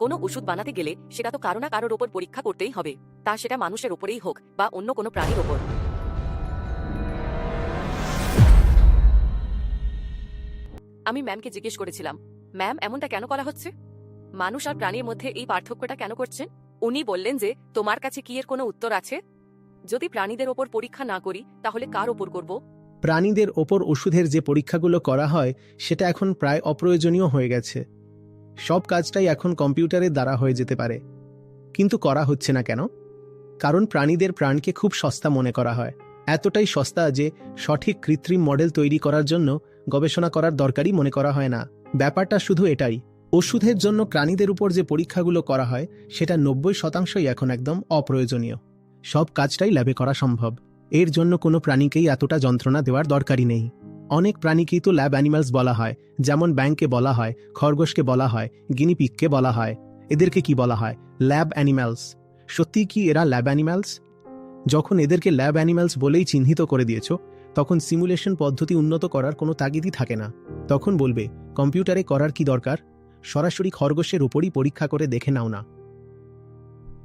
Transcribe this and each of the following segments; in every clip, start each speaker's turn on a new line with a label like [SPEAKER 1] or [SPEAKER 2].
[SPEAKER 1] কোনো ওষুধ বানাতে গেলে সেটা তো কারও না কারোর ওপর পরীক্ষা করতেই হবে। তা সেটা মানুষের ওপরেই হোক বা অন্য কোনো প্রাণীর ওপর। আমি ম্যামকে জিজ্ঞেস করেছিলাম, ম্যাম, এমনটা কেন করা হচ্ছে? মানুষ আর প্রাণীর মধ্যে এই পার্থক্যটা কেন করছেন? উনি বললেন যে, তোমার কাছে কি এর কোনো উত্তর আছে? যদি প্রাণীদের ওপর পরীক্ষা না করি, তাহলে কার ওপর করব?
[SPEAKER 2] প্রাণীদের ওপর ওষুধের যে পরীক্ষাগুলো করা হয়, সেটা এখন প্রায় অপ্রয়োজনীয় হয়ে গেছে। সব কাজটাই এখন কম্পিউটারের দ্বারা হয়ে যেতে পারে। কিন্তু করা হচ্ছে না কেন? কারণ প্রাণীদের প্রাণকে খুব সস্তা মনে করা হয়। এতটাই সস্তা যে সঠিক কৃত্রিম মডেল তৈরি করার জন্য গবেষণা করার দরকারই মনে করা হয় না। ব্যাপারটা শুধু এটাই। ওষুধের জন্য প্রাণীদের উপর যে পরীক্ষাগুলো করা হয়, সেটা নব্বই শতাংশই এখন একদম অপ্রয়োজনীয়। সব কাজটাই ল্যাবে করা সম্ভব। এর জন্য কোনো প্রাণীকেই এতটা যন্ত্রণা দেওয়ার দরকারই নেই। অনেক প্রাণীকেই তো ল্যাব অ্যানিমালস বলা হয়, যেমন ব্যাংককে বলা হয়, খরগোশকে বলা হয় গিনিপিককে বলা হয়, এদেরকে কি বলা হয়? ল্যাব অ্যানিম্যালস সত্যিই কি এরা ল্যাব অ্যানিম্যালস যখন এদেরকে ল্যাব অ্যানিম্যালস বলেই চিহ্নিত করে দিয়েছ, তখন সিমুলেশন পদ্ধতি উন্নত করার কোনো তাগিদই থাকে না। তখন বলবে, কম্পিউটারে করার কি দরকার? সরাসরি খরগোশের উপরই পরীক্ষা করে দেখে নাও না।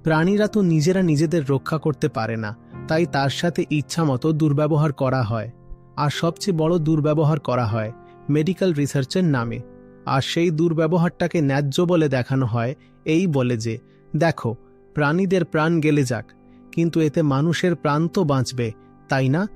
[SPEAKER 2] প্রাণীরা তো নিজেরা নিজেদের রক্ষা করতে পারে না, তাই তার সাথে ইচ্ছামতো দুর্ব্যবহার করা হয়। আর সবচেয়ে বড় দুর্ব্যবহার করা হয় মেডিকেল রিসার্চের নামে। আর সেই দুর্ব্যবহারটাকে ন্যায্য বলে দেখানো হয় এই বলে যে, দেখো, প্রাণীদের প্রাণ গেলে যাক, কিন্তু এতে মানুষের প্রাণ তো বাঁচবে, তাই না?